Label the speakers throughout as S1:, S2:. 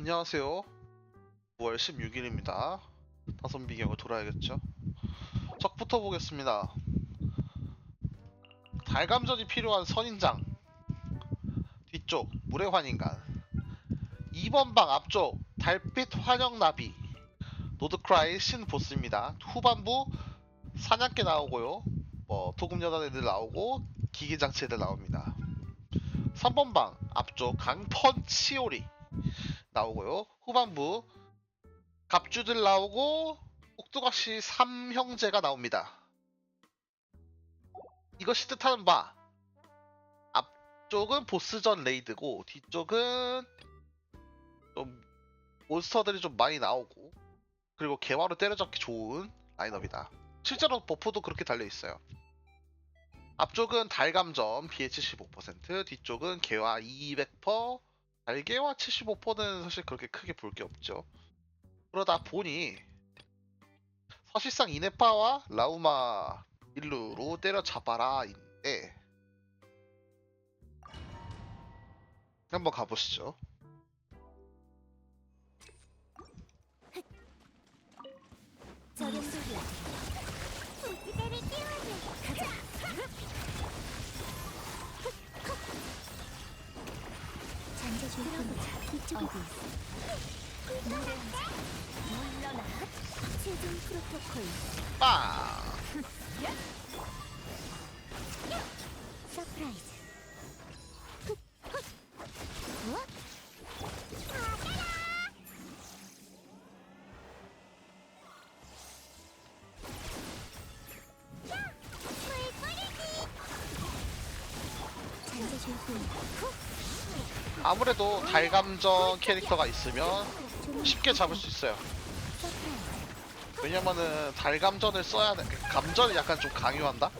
S1: 안녕하세요. 9월 16일입니다. 다섯 비경을 돌아야겠죠. 적부터 보겠습니다. 달감전이 필요한 선인장. 뒤쪽 물의 환인간. 2번 방 앞쪽 달빛 환영 나비. 노드크라이 신 보스입니다. 후반부 사냥개 나오고요. 뭐 도금 여단 애들 나오고 기계 장치 애들 나옵니다. 3번 방 앞쪽 강펀 치오리 나오고요. 후반부 갑주들 나오고 옥두각시 삼형제가 나옵니다. 이것이 뜻하는 바 앞쪽은 보스전 레이드고 뒤쪽은 좀 몬스터들이 좀 많이 나오고 그리고 개화로 때려잡기 좋은 라인업이다. 실제로 버프도 그렇게 달려 있어요. 앞쪽은 달감점 BH 15%, 뒤쪽은 개화 200%, 달개화 75%는 사실 그렇게 크게 볼 게 없죠. 그러다 보니 사실상 이네파와 라우마 일루로 때려잡아라인데 한번 가보시죠.
S2: 있어. 물러나. 최종 프로토콜.
S1: 빵!
S2: 서프라이즈. 어? 잔재 줄 뿐.
S1: 아무래도 달감전 캐릭터가 있으면 쉽게 잡을 수 있어요. 왜냐면은 달감전을 써야 돼. 감전을 약간 좀 강요한다?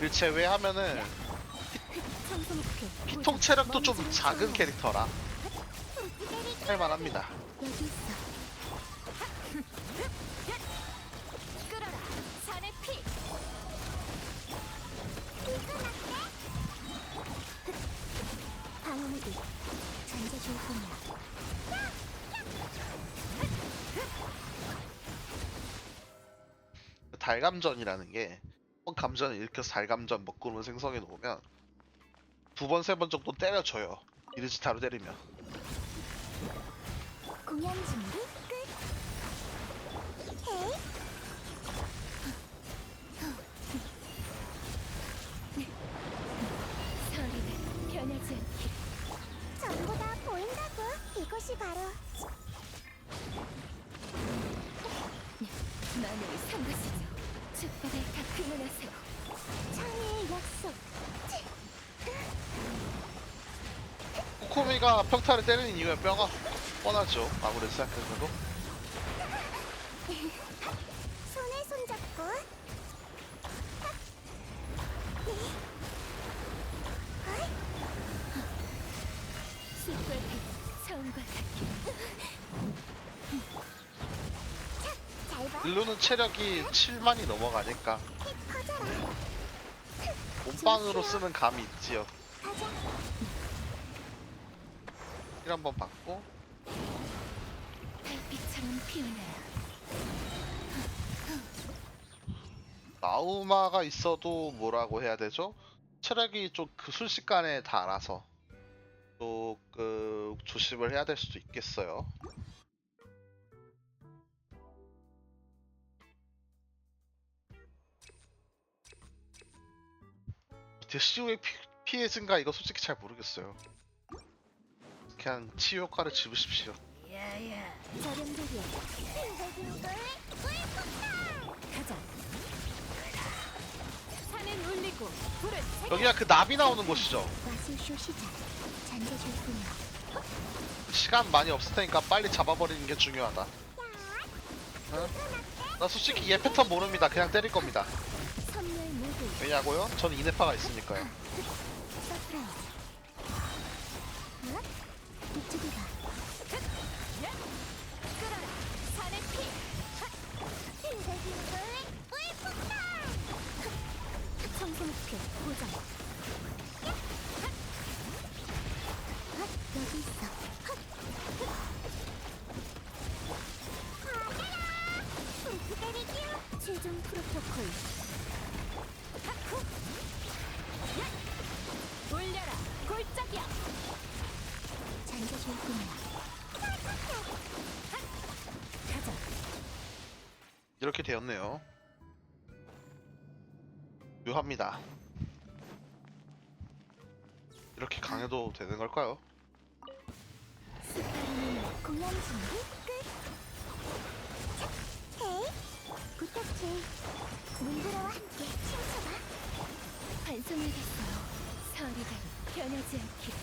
S1: 를 제외하면은. 피통 체력도 좀 작은 캐릭터라 할만합니다. 달감전이라는 게한 감전을 일으켜서 달감전 먹구름 생성해 놓으면 두 번 세 번 정도 때려줘요. 이르지타로 때리면.
S2: 공연 준비 이것이 바로
S3: 산 것이죠 축복을 다 그만하세요
S2: 창의의 약속.
S1: 코코미가 평타를 때리는 이유가 뼈가 뻔하죠. 아무래도 생각해도. 일루는 체력이 7만이 넘어가니까. 몸빵으로 쓰는 감이 있지요. 힐 한번 받고
S3: 달빛처럼
S1: 나우마가 있어도 뭐라고 해야 되죠? 체력이 좀 그 순식간에 다 알아서 조금 조심을 해야 될 수도 있겠어요. 데시오의 피, 피해 증가 이거 솔직히 잘 모르겠어요. 그냥 치유 효과를 집으십시오. 여기가 그 나비 나오는 곳이죠. 시간 많이 없을 테니까 빨리 잡아버리는 게 중요하다. 응? 나 솔직히 얘 패턴 모릅니다. 그냥 때릴 겁니다. 왜냐고요? 저는 이네파가 있으니까요.
S2: 청소 목표 고정.
S1: 이렇게 되었네요. 묘합니다. 이렇게 강해도 되는 걸까요?
S2: 공연 준비 끝. 헤이, 부탁해. 문드러와 함께 춤춰봐.
S3: 반성하겠어요. 서리가 변하지 않기를.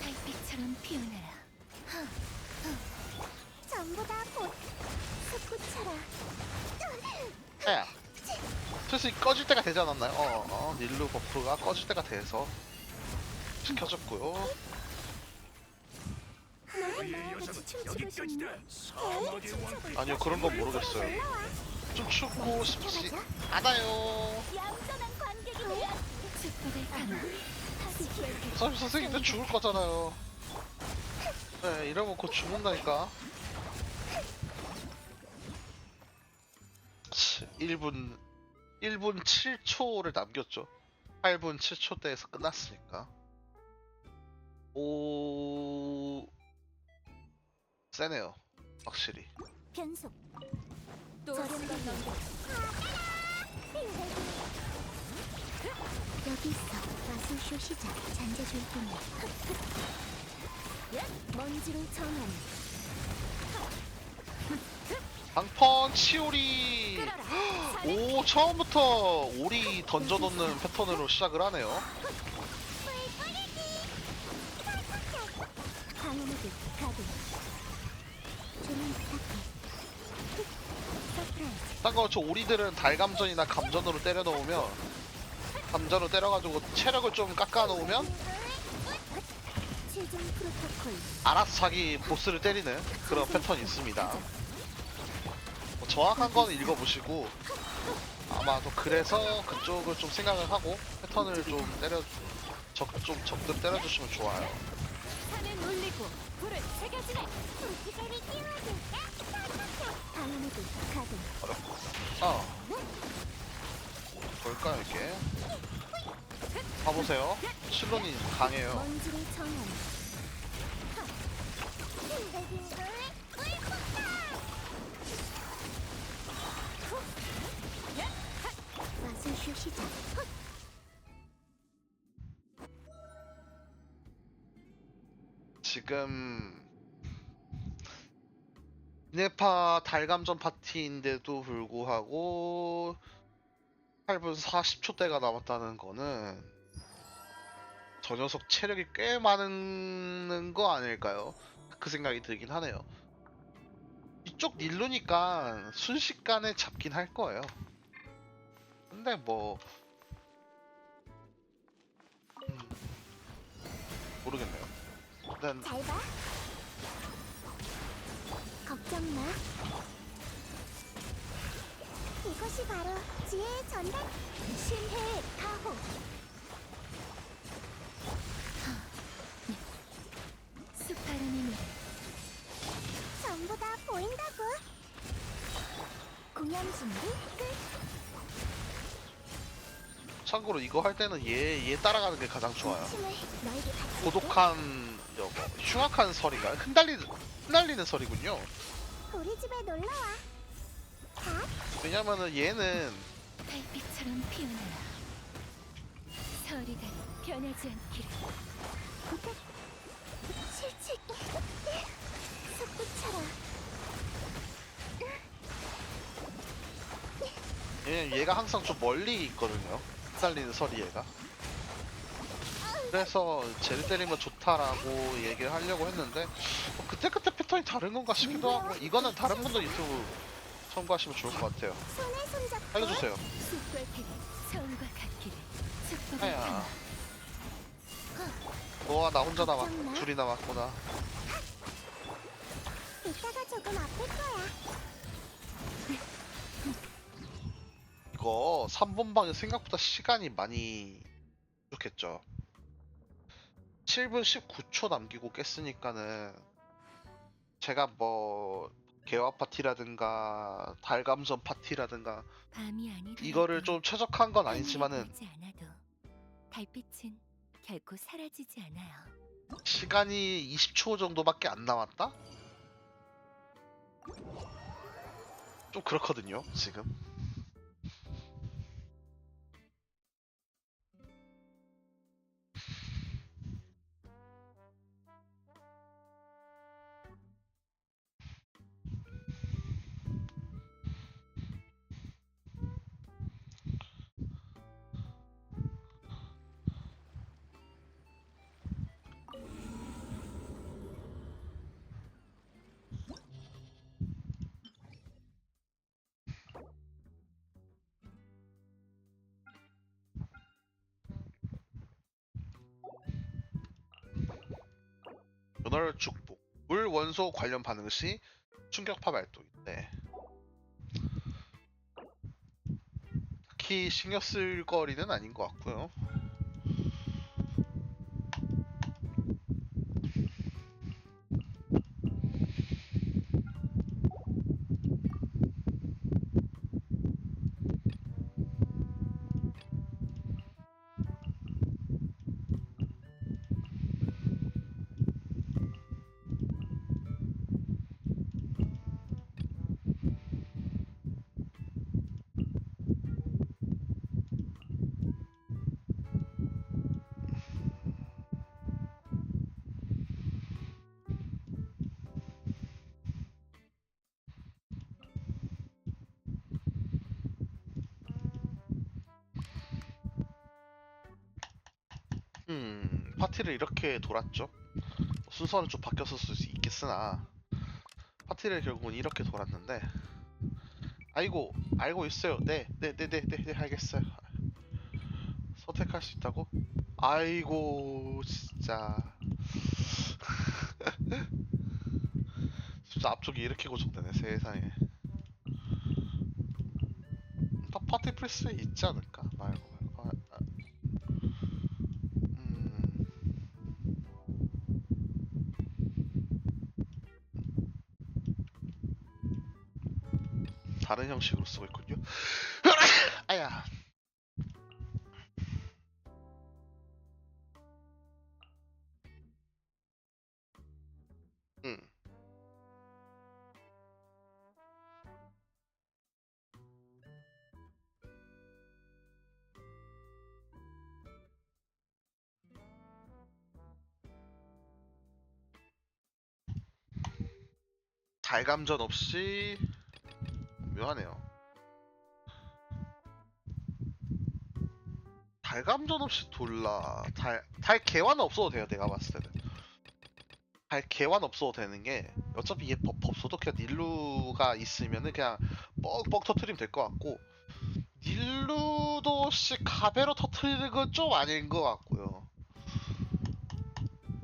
S3: 달빛처럼 피어나라.
S2: 전부 다 보. 숲꽃처럼.
S1: 야, 슬슬 꺼질 때가 되지 않았나요? 어, 어, 닐루 버프가 꺼질 때가 돼서 시켜줬고요.
S2: 춤추고 싶니? 헤이, 춤춰봐.
S1: 아니요, 그런 건 모르겠어요. 좀 추고 싶지 않아요.
S2: 얌전한 관객이
S3: 담아 다시 기억해.
S1: 선생님, 선생님들 죽을 거잖아요. 네, 이러면 곧 죽는다니까. 1분 1분 7초를 남겼죠. 8분 7초대에서 끝났으니까. 오 세네요. 확실히.
S2: 변속.
S3: 또
S2: 저렴한
S3: 쓰는
S2: 넘겨. 여기 있어. 마술쇼 시작. 잔재줄 뿐이야. 먼지로 정한
S1: 방펑 치오리. 오 처음부터 오리 던져놓는 패턴으로 시작을 하네요.
S2: 서프라이즈.
S1: 딴거 저 오리들은 달감전이나 감전으로 때려 넣으면 감전으로 때려가지고 체력을 좀 깎아 놓으면. 알아서 자기 보스를 때리는 그런 패턴이 있습니다. 뭐 정확한 건 읽어보시고 아마도 그래서 그쪽을 좀 생각을 하고 패턴을 좀 때려 적, 좀 적극 때려주시면 좋아요. 어렵고. 아. 뭘까요, 이게? 봐보세요. 실론이 강해요.
S2: 시작
S1: 지금 네파 달감전 파티인데도 불구하고 8분 40초대가 남았다는 거는 저 녀석 체력이 꽤 많은 거 아닐까요? 그 생각이 들긴 하네요. 이쪽 닐루니까 순식간에 잡긴 할 거예요. 근데 뭐 음, 모르겠네요. 일단
S2: 잘 봐. 걱정 마. 이것이 바로 지혜의 전달. 신혜의 가호.
S3: 스파르는
S2: 전부 다 보인다고? 공연 준비? 끝
S1: 참고로 이거 할 때는 얘, 얘 따라가는 게 가장 좋아요. 고독한, 여, 뭐, 흉악한 설이가 흩날리는, 흩날리는 설이군요.
S2: 우리 집에 놀러와 다
S1: 왜냐면은 얘는
S3: 달빛처럼 피어나라. 서리가 변하지 않기를.
S2: 부탁 실직 숲빛처럼
S1: 얘는 얘가 항상 좀 멀리 있거든요. 설이 얘가. 그래서 쟤를 때리면 좋다라고 얘기를 하려고 했는데 뭐 그때그때 패턴이 다른 건가 싶기도 하고 이거는 다른 분들 유튜브 참고하시면 좋을 것 같아요. 알려주세요. 아야. 너와 나 혼자 남았, 둘이 남았구나.
S2: 이따가 조금 아플 거야
S1: 이거 3번 방이 생각보다 시간이 많이 부족했죠. 7분 19초 남기고 깼으니까는 제가 뭐 개화 파티라든가 달감전 파티라든가 이거를 좀 최적화한 건 아니지만은
S3: 달빛은 결코 사라지지 않아요.
S1: 시간이 20초 정도밖에 안 남았다? 좀 그렇거든요 지금 연월 축복 물 원소 관련 반응 시 충격파 발동인데 딱히 신경 쓸 거리는 아닌 것 같고요. 파티를 이렇게 돌았죠. 순서는 좀 바뀌었을 수 있겠으나 파티를 결국은 이렇게 돌았는데 아이고 알고 있어요. 네, 네, 네, 네, 네, 네 알겠어요. 선택할 수 있다고? 아이고 진짜 진짜 앞쪽이 이렇게 고정되네 세상에. 다 파티 프리스에 있지 않을까? 말고 다른 형식으로 쓰고 있군요. 아야. 음. 달감전 없이 묘하네요. 달감전 없이 돌라. 달, 달 개환 없어도 돼요 내가 봤을 때는. 달 개환 없어도 되는 게 어차피 얘 법, 법소도 그냥 닐루가 있으면은 그냥 뻑뻑 터트리면 될 것 같고 닐루도 씨 가베로 터트리는 건 좀 아닌 것 같고요.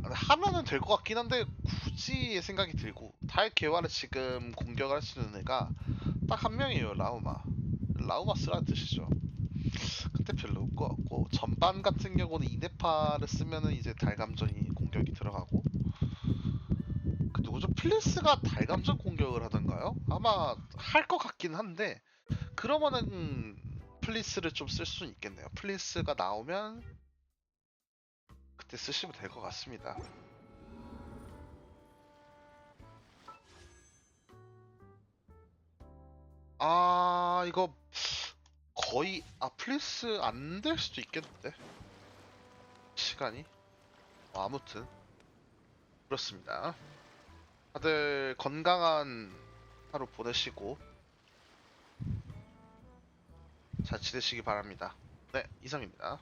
S1: 하면은 될 것 같긴 한데 굳이 생각이 들고 달 개화를 지금 공격을 할수 있는 애가 딱 한 명이에요 라우마. 라우마 쓰라는 뜻이죠. 근데 별로 것 같고 전반 같은 경우는 이네파를 쓰면은 이제 달감전이 공격이 들어가고 그 누구죠 필리스가 달감전 공격을 하던가요? 아마 할 것 같긴 한데 그러면은 플리스를 좀 쓸 수는 있겠네요. 플리스가 나오면 그때 쓰시면 될 것 같습니다 이거 거의 아 플리스 안 될 수도 있겠는데? 시간이? 어, 아무튼. 그렇습니다. 다들 건강한 하루 보내시고 잘 지내시기 바랍니다. 네 이상입니다